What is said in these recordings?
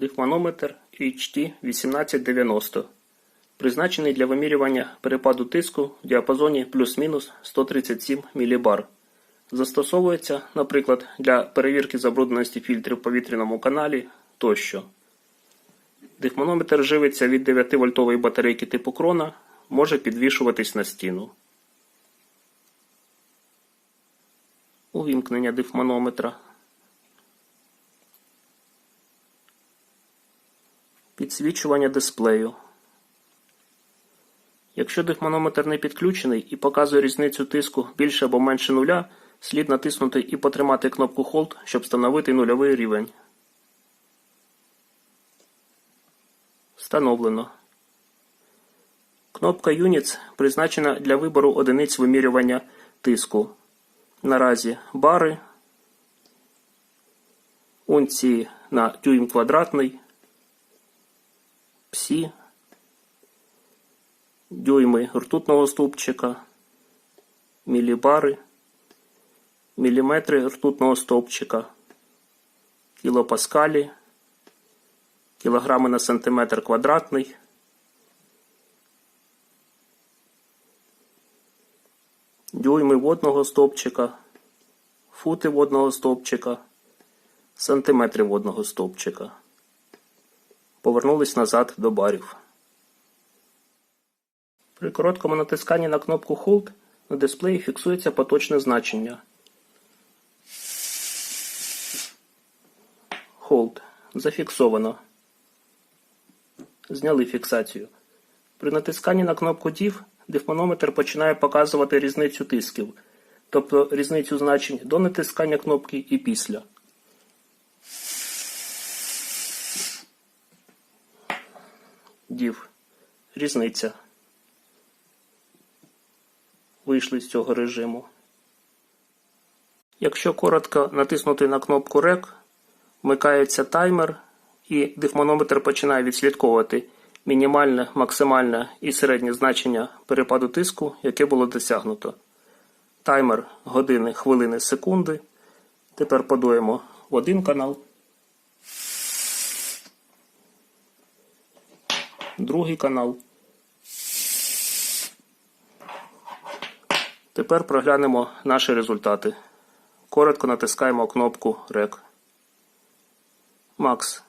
Дифманометр HT 1890. Призначений для вимірювання перепаду тиску в діапазоні плюс-мінус 137 мілібар. Застосовується, наприклад, для перевірки забрудненості фільтрів в повітряному каналі тощо. Дихманометр живиться від 9-вольтової батарейки типу крона, може підвішуватись на стіну. Увімкнення дифманометра. Підсвічування дисплею. Якщо дихманометр не підключений і показує різницю тиску більше або менше нуля, слід натиснути і потримати кнопку Hold, щоб встановити нульовий рівень. Встановлено. Кнопка Units призначена для вибору одиниць вимірювання тиску. Наразі бари, унції на дюйм квадратний, псі, дюйми ртутного стовпчика, мілібари, міліметри ртутного стовпчика, кілопаскалі, кілограми на сантиметр квадратний, дюйми водного стовпчика, фути водного стовпчика, сантиметри водного стовпчика. Повернулись назад до барів. При короткому натисканні на кнопку Hold на дисплеї фіксується поточне значення. Hold. Зафіксовано. Зняли фіксацію. При натисканні на кнопку DIV дифманометр починає показувати різницю тисків, тобто різницю значень до натискання кнопки і після. DIV. Різниця. Вийшли з цього режиму. Якщо коротко натиснути на кнопку REC, вмикається таймер і дифманометр починає відслідковувати мінімальне, максимальне і середнє значення перепаду тиску, яке було досягнуто. Таймер години, хвилини, секунди. Тепер подуємо в один канал. Другий канал. Тепер проглянемо наші результати. Коротко натискаємо кнопку REC. Макс.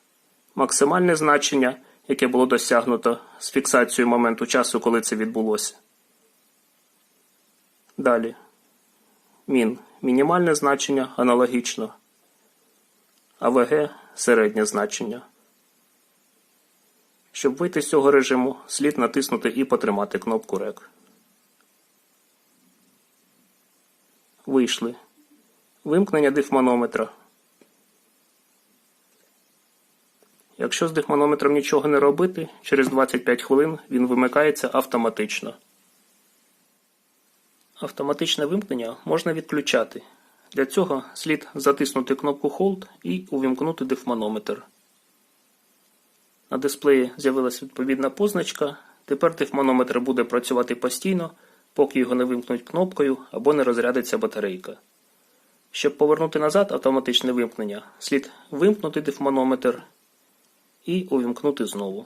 Максимальне значення, яке було досягнуто з фіксацією моменту часу, коли це відбулося. Далі. Мін. Мінімальне значення аналогічно. АВГ середнє значення. Щоб вийти з цього режиму, слід натиснути і потримати кнопку REC. Вийшли. Вимкнення дифманометра. Якщо з дихманометром нічого не робити, через 25 хвилин він вимикається автоматично. Автоматичне вимкнення можна відключати. Для цього слід затиснути кнопку Hold і увімкнути дифманометр. На дисплеї з'явилася відповідна позначка. Тепер дифманометр буде працювати постійно, поки його не вимкнуть кнопкою або не розрядиться батарейка. Щоб повернути назад автоматичне вимкнення, слід вимкнути дифманометр і увімкнути знову.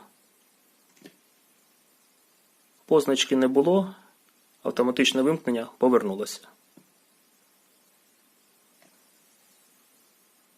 Позначки не було, автоматичне вимкнення повернулося.